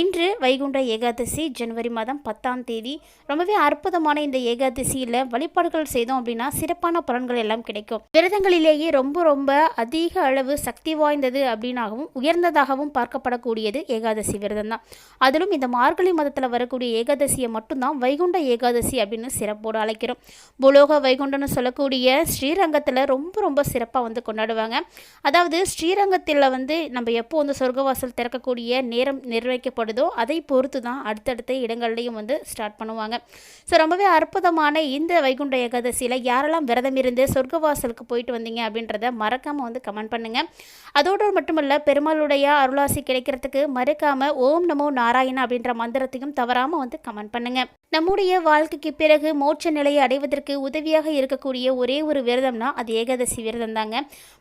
இன்று வைகுண்ட ஏகாதசி ஜனவரி மாதம் பத்தாம் தேதி. ரொம்பவே அற்புதமான இந்த ஏகாதசியில் வழிபாடுகள் செய்தோம் அப்படின்னா சிறப்பான பலன்கள் எல்லாம் கிடைக்கும். விரதங்களிலேயே ரொம்ப ரொம்ப அதிக அளவு சக்தி வாய்ந்தது அப்படின்னாகவும் உயர்ந்ததாகவும் பார்க்கப்படக்கூடியது ஏகாதசி விரதம் தான் அதிலும் இந்த மார்கழி மதத்தில் வரக்கூடிய ஏகாதசியை மட்டும்தான் வைகுண்ட ஏகாதசி அப்படின்னு சிறப்போடு அழைக்கிறோம். புலோக வைகுண்டம்னு சொல்லக்கூடிய ஸ்ரீரங்கத்தில் ரொம்ப ரொம்ப சிறப்பாக வந்து கொண்டாடுவாங்க. அதாவது ஸ்ரீரங்கத்தில் வந்து நம்ம எப்போ வந்து சொர்க்கவாசல் திறக்கக்கூடிய நேரம் தேவைப்படுதோ அதை பொறுத்து தான் அடுத்தடுத்த இடங்கள்லையும் வந்து ஸ்டார்ட் பண்ணுவாங்க. ஸோ ரொம்பவே அற்புதமான இந்த வைகுண்ட ஏகாதசியில் யாரெல்லாம் விரதம் இருந்து சொர்க்கவாசலுக்கு போயிட்டு வந்தீங்க அப்படின்றத மறக்காமல் வந்து கமெண்ட் பண்ணுங்கள் அதோடு மட்டுமல்ல பெருமாளுடைய அருளாசி கிடைக்கிறதுக்கு மறக்காமல் ஓம் நமோ நாராயணா அப்படின்ற மந்திரத்தையும் தவறாமல் வந்து கமெண்ட் பண்ணுங்கள் நம்முடைய வாழ்க்கைக்கு பிறகு மோட்ச நிலையை அடைவதற்கு உதவியாக இருக்கக்கூடிய ஒரே ஒரு விரதம்னா அது ஏகாதசி விரதம் தாங்க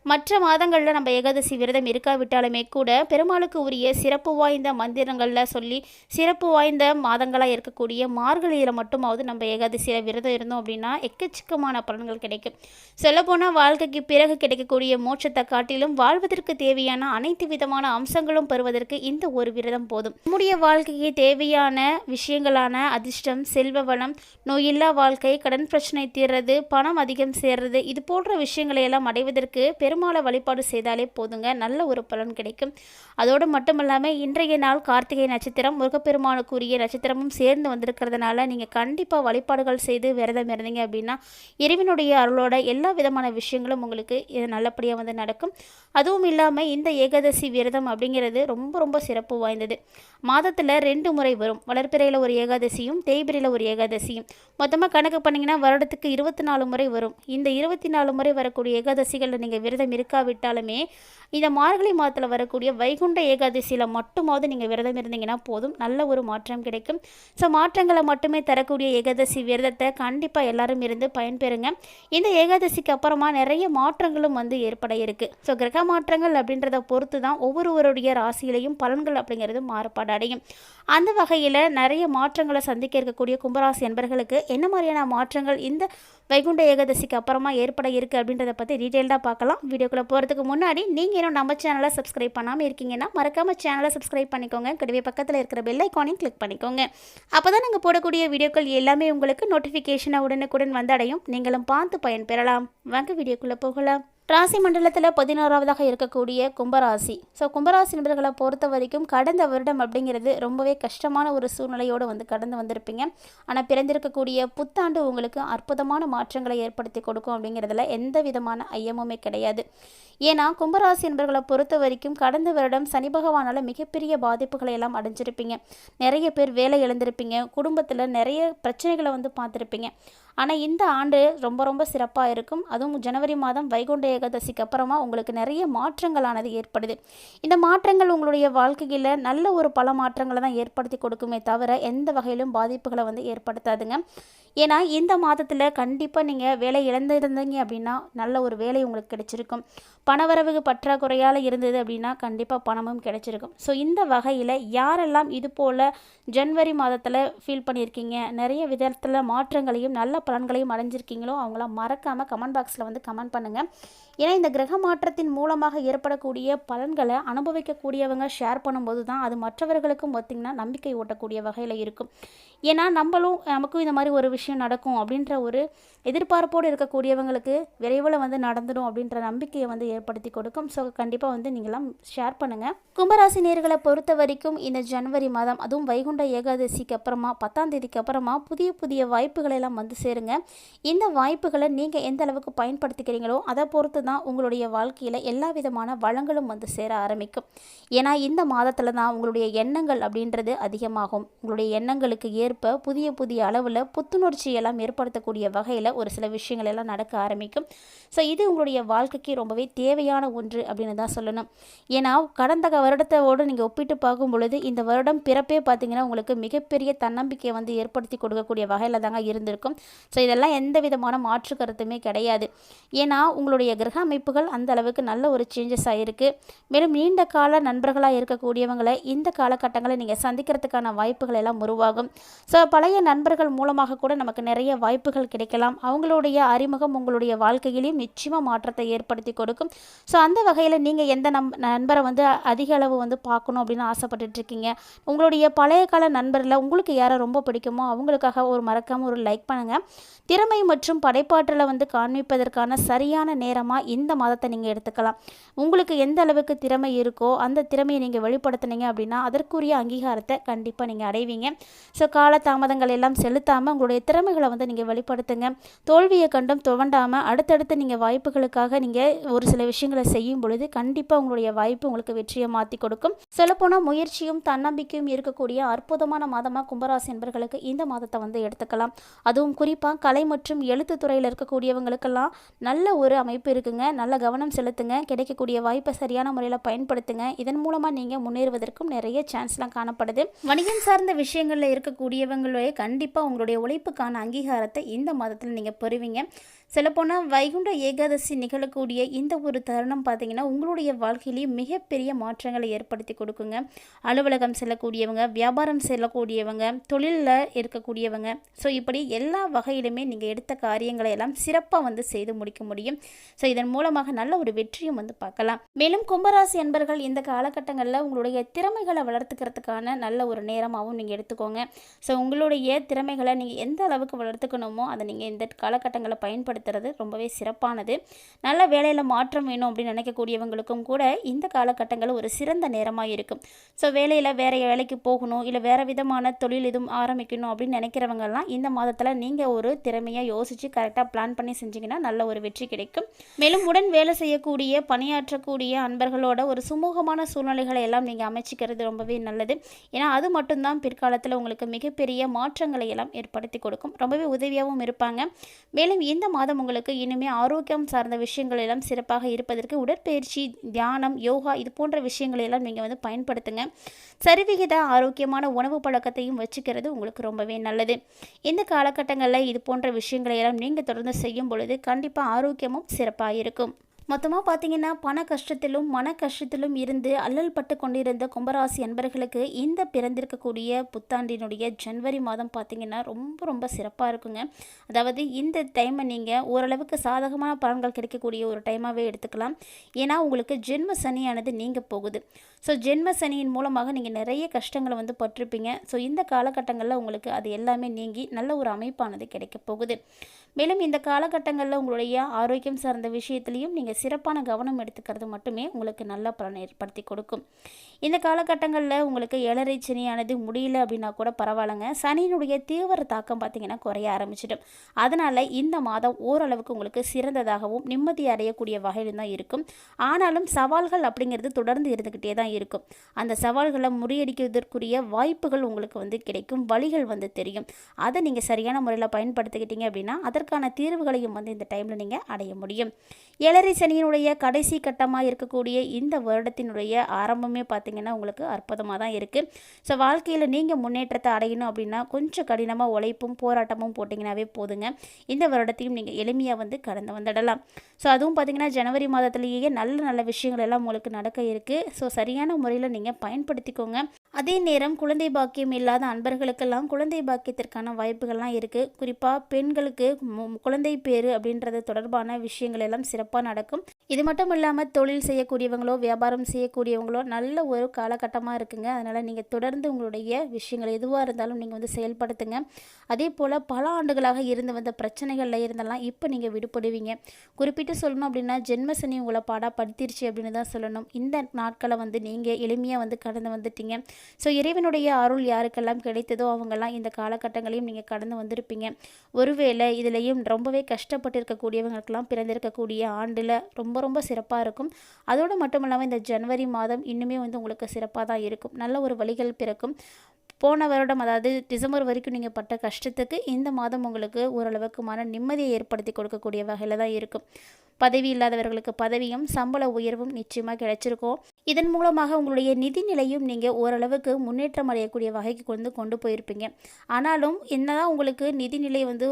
மற்ற மாதங்களில் நம்ம ஏகாதசி விரதம் இருக்காவிட்டாலுமே கூட பெருமாளுக்கு உரிய சிறப்பு வாய்ந்த மந்திரங்களில் சொல்லி சிறப்பு வாய்ந்த மாதங்களாக இருக்கக்கூடிய மார்கழியில் மட்டுமாவது நம்ம ஏகாதசியில் விரதம் இருந்தோம் அப்படின்னா எக்கச்சக்கமான பலன்கள் கிடைக்கும். சொல்லப்போனால் வாழ்க்கைக்கு பிறகு கிடைக்கக்கூடிய மோட்சத்தை காட்டிலும் வாழ்வதற்கு தேவையான அனைத்து விதமான அம்சங்களும் பெறுவதற்கு இந்த ஒரு விரதம் போதும். நம்முடைய வாழ்க்கைக்கு தேவையான விஷயங்களான அதிர்ஷ்டம் செல்வ வளம் நோயில்லா வாழ்க்கை கடன் பிரச்சனை தீர்றது பணம் அதிகம் சேர்றது இது போன்ற விஷயங்களை எல்லாம் அடைவதற்கு பெருமாளை வழிபாடு செய்தாலே போதுங்க. நல்ல ஒரு பலன் கிடைக்கும். அதோடு மட்டுமல்லாமல் இன்றைய நாள் கார்த்திகை நட்சத்திரம் முருகப்பெருமானுக்குரிய நட்சத்திரமும் சேர்ந்து வந்திருக்கிறதுனால நீங்கள் கண்டிப்பாக வழிபாடுகள் செய்து விரதம் இருந்தீங்க அப்படின்னா இறைவனுடைய அருளோட எல்லா விதமான விஷயங்களும் உங்களுக்கு இது நல்லபடியாக வந்து நடக்கும். அதுவும் இல்லாமல் இந்த ஏகாதசி விரதம் அப்படிங்கிறது ரொம்ப ரொம்ப சிறப்பு வாய்ந்தது. மாதத்தில் ரெண்டு முறை வரும். வளர்ப்பிறையில் ஒரு ஏகாதசியும் ஜனவரியில் ஒரு ஏகாதசி. மொத்தமாக கணக்கு பண்ணிங்கன்னா வருடத்துக்கு இருபத்தி நாலு முறை வரும். இந்த இருபத்தி நாலு முறை வரக்கூடிய ஏகாதசிகளில் நீங்கள் விரதம் இருக்காவிட்டாலுமே இந்த மார்கழி மாதத்தில் வரக்கூடிய வைகுண்ட ஏகாதசியில் மட்டுமாவது நீங்கள் விரதம் இருந்தீங்கன்னா போதும். நல்ல ஒரு மாற்றம் கிடைக்கும். ஸோ மாற்றங்களை மட்டுமே தரக்கூடிய ஏகாதசி விரதத்தை கண்டிப்பாக எல்லாரும் இருந்து பயன்பெறுங்க. இந்த ஏகாதசிக்கு அப்புறமா நிறைய மாற்றங்களும் வந்து ஏற்பட இருக்குது ஸோ கிரக மாற்றங்கள் அப்படின்றத பொறுத்து தான் ஒவ்வொருவருடைய ராசியிலையும் பலன்கள் அப்படிங்கிறது மாறுபாடு அடையும். அந்த வகையில் நிறைய மாற்றங்களை சந்திக்க இருக்க இருக்கக்கூடிய கும்பராசி என்பர்களுக்கு என்ன மாதிரியான மாற்றங்கள் இந்த வைகுண்ட ஏகாதசிக்கு அப்புறமா ஏற்பட இருக்குது அப்படின்றத பற்றி டீட்டெயில்டாக பார்க்கலாம். வீடியோக்குள்ளே போகிறதுக்கு முன்னாடி நீங்கள் இன்னும் நம்ம சேனலை சப்ஸ்கிரைப் பண்ணாமல் இருக்கீங்கன்னா மறக்காமல் சேனலை சப்ஸ்கிரைப் பண்ணிக்கோங்க. கூடவே பக்கத்தில் இருக்கிற பெல் ஐக்கானையும் கிளிக் பண்ணிக்கோங்க. அப்போ தான் நாங்கள் போடக்கூடிய வீடியோக்கள் எல்லாமே உங்களுக்கு நோட்டிஃபிகேஷனை உடனுக்குடன் வந்தடையும். நீங்களும் பார்த்து பயன்பெறலாம். வாங்க வீடியோக்குள்ளே போகலாம். ராசி மண்டலத்தில் பதினோராவதாக இருக்கக்கூடிய கும்பராசி. ஸோ கும்பராசி நபர்களை பொறுத்த வரைக்கும் கடந்த வருடம் அப்படிங்கிறது ரொம்பவே கஷ்டமான ஒரு சூழ்நிலையோடு வந்து கடந்து வந்திருப்பீங்க. ஆனால் பிறந்திருக்கக்கூடிய புத்தாண்டு உங்களுக்கு அற்புதமான மாற்றங்களை ஏற்படுத்தி கொடுக்கும் அப்படிங்கிறதுல எந்த விதமான ஐயமுமே கிடையாது. ஏன்னா கும்பராசி நபர்களை பொறுத்த வரைக்கும் கடந்த வருடம் சனி பகவானால் மிகப்பெரிய பாதிப்புகளை எல்லாம் அடைஞ்சிருப்பீங்க. நிறைய பேர் வேலை இழந்திருப்பீங்க. குடும்பத்தில் நிறைய பிரச்சனைகளை வந்து பார்த்துருப்பீங்க. ஆனால் இந்த ஆண்டு ரொம்ப ரொம்ப சிறப்பாக இருக்கும். அதுவும் ஜனவரி மாதம் வைகுண்ட ஏகாதசிக்கு அப்புறமா உங்களுக்கு நிறைய மாற்றங்களானது ஏற்படுது. இந்த மாற்றங்கள் உங்களுடைய வாழ்க்கையில் நல்ல ஒரு பல மாற்றங்களை தான் ஏற்படுத்தி கொடுக்குமே தவிர எந்த வகையிலும் பாதிப்புகளை வந்து ஏற்படுத்தாதுங்க. ஏன்னா இந்த மாதத்தில் கண்டிப்பாக நீங்கள் வேலை இழந்திருந்தீங்க அப்படின்னா நல்ல ஒரு வேலை உங்களுக்கு கிடைச்சிருக்கும். பணவரவு பற்றாக்குறையால் இருந்தது அப்படின்னா கண்டிப்பாக பணமும் கிடைச்சிருக்கும். ஸோ இந்த வகையில் யாரெல்லாம் இது போல் ஜனவரி மாதத்தில் ஃபீல் பண்ணியிருக்கீங்க நிறைய விதத்தில் மாற்றங்களையும் நல்ல பலன்களையும் அடைஞ்சிருக்கீங்களோ அவங்களாம் மறக்காமல் கமெண்ட் பாக்ஸில் வந்து கமெண்ட் பண்ணுங்கள் ஏன்னா இந்த கிரக மாற்றத்தின் மூலமாக ஏற்படக்கூடிய பலன்களை அனுபவிக்கக்கூடியவங்க ஷேர் பண்ணும்போது தான் அது மற்றவர்களுக்கும் பார்த்திங்கன்னா நம்பிக்கை ஓட்டக்கூடிய வகையில் இருக்கும். ஏன்னா நம்மளும் நமக்கும் இந்த மாதிரி ஒரு விஷயம் நடக்கும் அப்படின்ற ஒரு எதிர்பார்ப்போடு இருக்கக்கூடியவங்களுக்கு விரைவில் வந்து நடந்துடும் அப்படின்ற நம்பிக்கையை வந்து ஏற்படுத்தி கொடுக்கும். ஸோ கண்டிப்பாக வந்து நீங்களாம் ஷேர் பண்ணுங்கள் கும்பராசி நேர்களை பொறுத்த வரைக்கும் இந்த ஜனவரி மாதம் அதுவும் வைகுண்ட ஏகாதசிக்கு அப்புறமா பத்தாம் தேதிக்கு அப்புறமா புதிய புதிய வாய்ப்புகளை எல்லாம் வந்து சேருங்க. இந்த வாய்ப்புகளை நீங்கள் எந்த அளவுக்கு பயன்படுத்திக்கிறீங்களோ அதை பொறுத்து தான் உங்களுடைய வாழ்க்கையில் எல்லா விதமான வளங்களும் வந்து சேர ஆரம்பிக்கும். ஏன்னா இந்த மாதத்தில் தான் உங்களுடைய எண்ணங்கள் அப்படின்றது அதிகமாகும். உங்களுடைய எண்ணங்களுக்கு ஏற்ப புதிய புதிய அளவில் புத்துணர்வு எல்லாம் ஏற்படுத்தக்கூடிய வகையில் ஒரு சில விஷயங்கள் எல்லாம் நடக்க ஆரம்பிக்கும். ஸோ இது உங்களுடைய வாழ்க்கைக்கு ரொம்பவே தேவையான ஒன்று அப்படின்னு தான் சொல்லணும். ஏன்னா கடந்த வருடத்தோடு நீங்கள் ஒப்பிட்டு பார்க்கும் பொழுது இந்த வருடம் பிறப்பே பார்த்தீங்கன்னா உங்களுக்கு மிகப்பெரிய தன்னம்பிக்கையை வந்து ஏற்படுத்தி கொடுக்கக்கூடிய வகையில் தாங்க இருந்திருக்கும். ஸோ இதெல்லாம் எந்த விதமான மாற்று கருத்துமே கிடையாது. ஏன்னா உங்களுடைய கிரக அமைப்புகள் அந்த அளவுக்கு நல்ல ஒரு சேஞ்சஸ் ஆகிருக்கு மேலும் நீண்ட கால நண்பர்களாக இருக்கக்கூடியவங்களை இந்த காலகட்டங்களில் நீங்கள் சந்திக்கிறதுக்கான வாய்ப்புகள் எல்லாம் உருவாகும். ஸோ பழைய நண்பர்கள் மூலமாக கூட நமக்கு நிறைய வாய்ப்புகள் கிடைக்கலாம். அவங்களுடைய அறிமுகம் உங்களுடைய வாழ்க்கையிலையும் நிச்சயமாக மாற்றத்தை ஏற்படுத்தி கொடுக்கும். ஸோ அந்த வகையில் நீங்கள் எந்த நம் நண்பரை வந்து அதிக அளவு வந்து பார்க்கணும் அப்படின்னு ஆசைப்பட்டுட்டு இருக்கீங்க? உங்களுடைய பழைய கால நண்பரில் உங்களுக்கு யாரை ரொம்ப பிடிக்குமோ அவங்களுக்காக ஒரு மறக்காமல் ஒரு லைக் பண்ணுங்கள் திறமை மற்றும் படைப்பாற்றலை வந்து காண்பிப்பதற்கான சரியான நேரமாக இந்த மாதத்தை நீங்கள் எடுத்துக்கலாம். உங்களுக்கு எந்த அளவுக்கு திறமை இருக்கோ அந்த திறமையை நீங்கள் வெளிப்படுத்துனீங்க அப்படின்னா அதற்குரிய அங்கீகாரத்தை கண்டிப்பாக நீங்கள் அடைவீங்க. ஸோ கால தாமதங்கள் எல்லாம் செலுத்தாமல் உங்களுடைய திறமைகளை வந்து நீங்கள் வெளிப்படுத்துங்க. தோல்வியை கண்டும் துவண்டாமல் அடுத்தடுத்து நீங்கள் வாய்ப்புகளுக்காக நீங்கள் ஒரு சில விஷயங்களை செய்யும் பொழுது கண்டிப்பாக உங்களுடைய வாய்ப்பு உங்களுக்கு வெற்றியை மாற்றி கொடுக்கும். சொல்லப்போனால் முயற்சியும் தன்னம்பிக்கையும் இருக்கக்கூடிய அற்புதமான மாதமாக கும்பராசி என்பர்களுக்கு இந்த மாதத்தை வந்து எடுத்துக்கலாம். அதுவும் குறிப்பாக கலை மற்றும் எழுத்து துறையில் இருக்கக்கூடியவங்களுக்கெல்லாம் நல்ல ஒரு அமைப்பு இருக்குங்க. நல்ல கவனம் செலுத்துங்க. கிடைக்கக்கூடிய வாய்ப்பை சரியான முறையில் பயன்படுத்துங்க. இதன் மூலமாக நீங்கள் முன்னேறுவதற்கும் நிறைய சான்ஸ்லாம் காணப்படுது. வணிகம் சார்ந்த விஷயங்களில் இருக்கக்கூடியவங்களே கண்டிப்பாக உங்களுடைய உழைப்புக்கான அங்கீகாரத்தை இந்த மாதத்தில் நீங்கள் பெறுவீங்க. சொல்லப்போனால் வைகுண்ட ஏகாதசி நிகழக்கூடிய இந்த ஒரு தருணம் பார்த்தீங்கன்னா உங்களுடைய வாழ்க்கையிலேயே மிகப்பெரிய மாற்றங்களை ஏற்படுத்தி கொடுக்குங்க. அலுவலகம் செல்லக்கூடியவங்க வியாபாரம் செல்லக்கூடியவங்க தொழிலில் இருக்கக்கூடியவங்க. ஸோ இப்படி எல்லா வகையிலுமே நீங்கள் எடுத்த காரியங்களை எல்லாம் சிறப்பாக வந்து செய்து முடிக்க முடியும். ஸோ இதன் மூலமாக நல்ல ஒரு வெற்றியும் வந்து பார்க்கலாம். மேலும் கும்பராசி அன்பர்கள் இந்த காலகட்டங்களில் உங்களுடைய திறமைகளை வளர்த்துக்கிறதுக்கான நல்ல ஒரு நேரமாகவும் நீங்கள் எடுத்துக்கோங்க. ஸோ உங்களுடைய திறமைகளை நீங்கள் எந்த அளவுக்கு வளர்த்துக்கணுமோ அதை நீங்கள் இந்த காலகட்டங்களை பயன்படுத்தி பயன்படுத்துறது ரொம்பவே சிறப்பானது. நல்ல வேலையில் மாற்றம் வேணும் அப்படின்னு நினைக்கக்கூடியவங்களுக்கும் கூட இந்த காலகட்டங்கள் ஒரு சிறந்த நேரமாக இருக்கும். ஸோ வேலையில் வேறு வேலைக்கு போகணும் இல்லை வேறு விதமான தொழில் எதுவும் ஆரம்பிக்கணும் அப்படின்னு நினைக்கிறவங்கலாம் இந்த மாதத்தில் நீங்கள் ஒரு திறமையாக யோசித்து கரெக்டாக பிளான் பண்ணி செஞ்சிங்கன்னா நல்ல ஒரு வெற்றி கிடைக்கும். மேலும் உடன் வேலை செய்யக்கூடிய பணியாற்றக்கூடிய அன்பர்களோட ஒரு சுமூகமான சூழ்நிலைகளை எல்லாம் நீங்கள் அமைச்சிக்கிறது ரொம்பவே நல்லது. ஏன்னா அது மட்டும்தான் பிற்காலத்தில் உங்களுக்கு மிகப்பெரிய மாற்றங்களை எல்லாம் ஏற்படுத்தி கொடுக்கும். ரொம்பவே உதவியாகவும் இருப்பாங்க. மேலும் இந்த மாதம் மாதம் உங்களுக்கு இனிமே ஆரோக்கியம் சார்ந்த விஷயங்கள் எல்லாம் சிறப்பாக இருப்பதற்கு உடற்பயிற்சி தியானம் யோகா இது போன்ற விஷயங்களை எல்லாம் நீங்கள் வந்து பயன்படுத்துங்க. சரிவிகித ஆரோக்கியமான உணவு பழக்கத்தையும் வச்சுக்கிறது உங்களுக்கு ரொம்பவே நல்லது. இந்த காலகட்டங்களில் இது போன்ற விஷயங்களை எல்லாம் நீங்கள் தொடர்ந்து செய்யும் பொழுது கண்டிப்பாக ஆரோக்கியமும் சிறப்பாக இருக்கும். மொத்தமாக பார்த்தீங்கன்னா பண கஷ்டத்திலும் மன கஷ்டத்திலும் இருந்து அல்லல் பட்டு கொண்டிருந்த கும்பராசி அன்பர்களுக்கு இந்த பிறந்திருக்கக்கூடிய புத்தாண்டினுடைய ஜனவரி மாதம் பார்த்தீங்கன்னா ரொம்ப ரொம்ப சிறப்பாக இருக்குங்க. அதாவது இந்த டைமை நீங்கள் ஓரளவுக்கு சாதகமான பலன்கள் கிடைக்கக்கூடிய ஒரு டைமாகவே எடுத்துக்கலாம். ஏன்னா உங்களுக்கு ஜென்ம சனியானது நீங்கள் போகுது. ஸோ ஜென்ம சனியின் மூலமாக நீங்கள் நிறைய கஷ்டங்களை வந்து பட்டிருப்பீங்க. ஸோ இந்த காலகட்டங்களில் உங்களுக்கு அது எல்லாமே நீங்கி நல்ல ஒரு அமைப்பானது கிடைக்க போகுது. மேலும் இந்த காலகட்டங்களில் உங்களுடைய ஆரோக்கியம் சார்ந்த விஷயத்துலையும் நீங்கள் சிறப்பான கவனம் எடுத்துக்கிறது மட்டுமே உங்களுக்கு நல்ல பலன் ஏற்படுத்தி கொடுக்கும். இந்த காலகட்டங்களில் உங்களுக்கு ஏழரை சனியானது முடியல அப்படின்னா கூட பரவாயில்லைங்க. சனியினுடைய தீவிர தாக்கம் பார்த்திங்கன்னா குறைய ஆரம்பிச்சிடும். அதனால் இந்த மாதம் ஓரளவுக்கு உங்களுக்கு சிறந்ததாகவும் நிம்மதி அடையக்கூடிய வகையில் தான் இருக்கும். ஆனாலும் சவால்கள் அப்படிங்கிறது தொடர்ந்து இருந்துக்கிட்டே தான் இருக்கும். அந்த சவால்களை முறியடிக்கிறதுக்குரிய வாய்ப்புகள் உங்களுக்கு வந்து கிடைக்கும் வழிகள் வந்து தெரியும். அதை நீங்கள் சரியான முறையில் பயன்படுத்திக்கிட்டீங்க அப்படின்னா அதற்கான தீர்வுகளையும் வந்து இந்த டைமில் நீங்கள் அடைய முடியும். ஏழரை சனியினுடைய கடைசி கட்டமாக இருக்கக்கூடிய இந்த வருடத்தினுடைய ஆரம்பமே பார்த்திங்கன்னா உங்களுக்கு அற்புதமாக தான் இருக்குது ஸோ வாழ்க்கையில் நீங்கள் முன்னேற்றத்தை அடையணும் அப்படின்னா கொஞ்சம் கடினமாக உழைப்பும் போராட்டமும் போட்டிங்கனாவே போதுங்க. இந்த வருடத்தையும் நீங்கள் எளிமையாக வந்து கடந்து வந்துடலாம். ஸோ அதுவும் பார்த்திங்கன்னா ஜனவரி மாதத்துலேயே நல்ல நல்ல விஷயங்கள் எல்லாம் உங்களுக்கு நடக்க இருக்குது ஸோ சரியான முறையில் நீங்கள் பயன்படுத்திக்கோங்க. அதே நேரம் குழந்தை பாக்கியம் இல்லாத அன்பர்களுக்கெல்லாம் குழந்தை பாக்கியத்திற்கான வாய்ப்புகள்லாம் இருக்குது குறிப்பாக பெண்களுக்கு குழந்தை பேரு அப்படின்றது தொடர்பான விஷயங்கள் எல்லாம் சிறப்பாக நடக்கும். இது மட்டும் இல்லாமல் தொழில் செய்யக்கூடியவங்களோ வியாபாரம் செய்யக்கூடியவங்களோ நல்ல ஒரு காலகட்டமாக இருக்குங்க. அதனால் நீங்கள் தொடர்ந்து உங்களுடைய விஷயங்கள் எதுவாக இருந்தாலும் நீங்கள் வந்து செயல்படுத்துங்க. அதே போல் பல ஆண்டுகளாக இருந்து வந்த பிரச்சனைகளில் இருந்தெல்லாம் இப்போ நீங்கள் விடுபடுவீங்க. குறிப்பிட்டு சொல்லணும் அப்படின்னா ஜென்மசனி உங்களை பாடா படுத்திருச்சு அப்படின்னு தான் சொல்லணும். இந்த நாட்களை வந்து நீங்கள் எளிமையாக வந்து கடந்து வந்துட்டீங்க. ஸோ இறைவனுடைய அருள் யாருக்கெல்லாம் கிடைத்ததோ அவங்கெல்லாம் இந்த காலகட்டங்களையும் நீங்கள் கடந்து வந்திருப்பீங்க. ஒருவேளை இதுலேயும் ரொம்பவே கஷ்டப்பட்டு இருக்கக்கூடியவங்களுக்கெல்லாம் பிறந்திருக்கக்கூடிய ஆண்டில் ரொம்ப ரொம்ப சிறப்பாக இருக்கும். அதோடு மட்டும் இல்லாமல் இந்த ஜனவரி மாதம் இன்னுமே வந்து உங்களுக்கு சிறப்பாக தான் இருக்கும். நல்ல ஒரு வழிகள் பிறக்கும். போன வருடம் அதாவது டிசம்பர் வரைக்கும் நீங்கள் பட்ட கஷ்டத்துக்கு இந்த மாதம் உங்களுக்கு ஓரளவுக்கு மன நிம்மதியை ஏற்படுத்தி கொடுக்கக்கூடிய வகையில் தான் இருக்கும். பதவி இல்லாதவர்களுக்கு பதவியும் சம்பள உயர்வும் நிச்சயமாக கிடைச்சிருக்கும். இதன் மூலமாக உங்களுடைய நிதி நிலையும் நீங்கள் ஓரளவுக்கு முன்னேற்றம் அடையக்கூடிய வகைக்கு வந்து கொண்டு போயிருப்பீங்க. ஆனாலும் என்னதான் உங்களுக்கு நிதிநிலை வந்து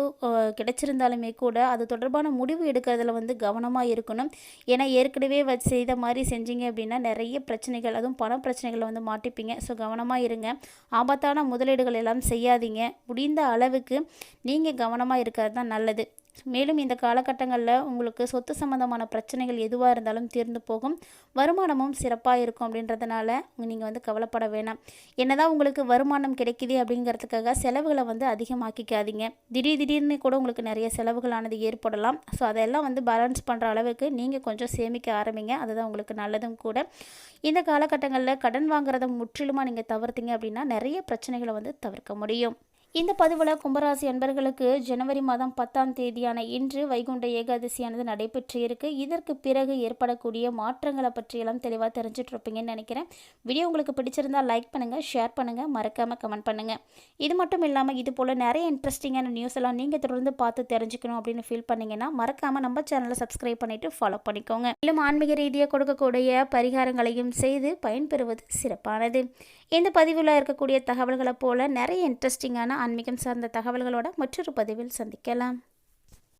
கிடைச்சிருந்தாலுமே கூட அது தொடர்பான முடிவு எடுக்கிறதுல வந்து கவனமாக இருக்கணும். ஏன்னா ஏற்கனவே செய்த மாதிரி செஞ்சீங்க அப்படின்னா நிறைய பிரச்சனைகள் அதுவும் பண பிரச்சனைகளை வந்து மாட்டிப்பீங்க. ஸோ கவனமாக இருங்க. ஆபத்தான முதலீடுகள் எல்லாம் செய்யாதீங்க. முடிந்த அளவுக்கு நீங்கள் கவனமாக இருக்கிறது தான் நல்லது. மேலும் இந்த காலகட்டங்களில் உங்களுக்கு சொத்து சம்பந்தமான பிரச்சனைகள் எதுவாக இருந்தாலும் தீர்ந்து போகும். வருமானமும் சிறப்பாக இருக்கும் அப்படின்றதுனால நீங்கள் வந்து கவலைப்பட வேணாம். என்னதான் உங்களுக்கு வருமானம் கிடைக்குது அப்படிங்கிறதுக்காக செலவுகளை வந்து அதிகமாக்கிக்காதீங்க. திடீர் திடீர்னு கூட உங்களுக்கு நிறைய செலவுகளானது ஏற்படலாம். ஸோ அதெல்லாம் வந்து பேலன்ஸ் பண்ணுற அளவுக்கு நீங்கள் கொஞ்சம் சேமிக்க ஆரம்பிங்க. அதுதான் உங்களுக்கு நல்லதும் கூட. இந்த காலகட்டங்களில் கடன் வாங்குறத முற்றிலுமாக நீங்கள் தவிர்த்தீங்க அப்படின்னா நிறைய பிரச்சனைகளை வந்து தவிர்க்க முடியும். இந்த பதிவில் கும்பராசி அன்பர்களுக்கு ஜனவரி மாதம் பத்தாம் தேதியான இன்று வைகுண்ட ஏகாதசியானது நடைபெற்று இருக்கு. இதற்கு பிறகு ஏற்படக்கூடிய மாற்றங்களை பற்றியெல்லாம் தெளிவாக தெரிஞ்சுட்டு இருப்பீங்கன்னு நினைக்கிறேன். வீடியோ உங்களுக்கு பிடிச்சிருந்தா லைக் பண்ணுங்கள் ஷேர் பண்ணுங்கள் மறக்காமல் கமெண்ட் பண்ணுங்கள் இது மட்டும் இல்லாமல் இது போல் நிறைய இன்ட்ரெஸ்டிங்கான நியூஸ் எல்லாம் நீங்கள் தொடர்ந்து பார்த்து தெரிஞ்சுக்கணும் அப்படின்னு ஃபீல் பண்ணிங்கன்னா மறக்காமல் நம்ம சேனலை சப்ஸ்கிரைப் பண்ணிவிட்டு ஃபாலோ பண்ணிக்கோங்க. மேலும் ஆன்மீக ரீதியாக கொடுக்கக்கூடிய பரிகாரங்களையும் செய்து பயன்பெறுவது சிறப்பானது. இந்த பதிவில் இருக்கக்கூடிய தகவல்களை போல நிறைய இன்ட்ரெஸ்டிங்கான ஆன்மீகம் சார்ந்த தகவல்களோட மற்றொரு பதிவில் சந்திக்கலாம்.